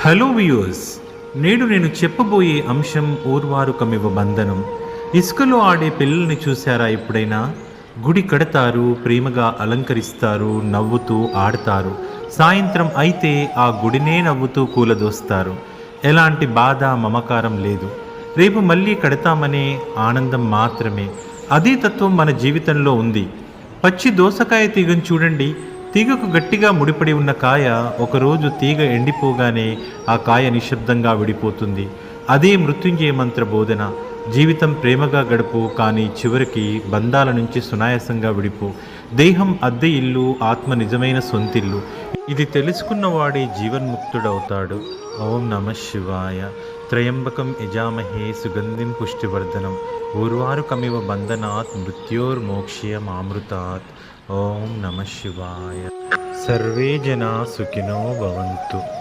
Hello viewers నేడు నేను చెప్పబోయే అంశం ఊర్వారుకమివ బంధనం ఇసుకలో ఆడే పిల్లల్ని చూశారా ఎప్పుడైనా? గుడి కడతారు ప్రేమగా అలంకరిస్తారు నవ్వుతూ ఆడతారు. సాయంత్రం అయితే ఆ గుడినే నవ్వుతూ కూలదోస్తారు. ఎలాంటి బాధ మమకారం లేదు. రేపు మళ్ళీ కడతామనే ఆనందం మాత్రమే. అదే తత్వం మన జీవితంలో ఉంది. పచ్చి దోసకాయ తీగను చూడండి. తీగకు గట్టిగా ముడిపడి ఉన్న కాయ ఒకరోజు తీగ ఎండిపోగానే ఆ కాయ నిశ్శబ్దంగా విడిపోతుంది. అదే మృత్యుంజయ మంత్ర బోధన. జీవితం ప్రేమగా గడుపు కానీ చివరికి బంధాల నుంచి సునాయాసంగా విడిపో. దేహం అద్దె ఇల్లు ఆత్మ నిజమైన సొంతిల్లు. ఇది తెలుసుకున్నవాడే జీవన్ముక్తుడవుతాడు. ఓం నమ శివాయ. త్రయంబకం యజామహే సుగంధిం పుష్టివర్ధనం. ఊర్వారుకమివ బంధనాత్ మృత్యోర్మోక్ష్యమామృతాత్. ఓం నమ శివాయ. సర్వే జనా సుఖినో భవంతు.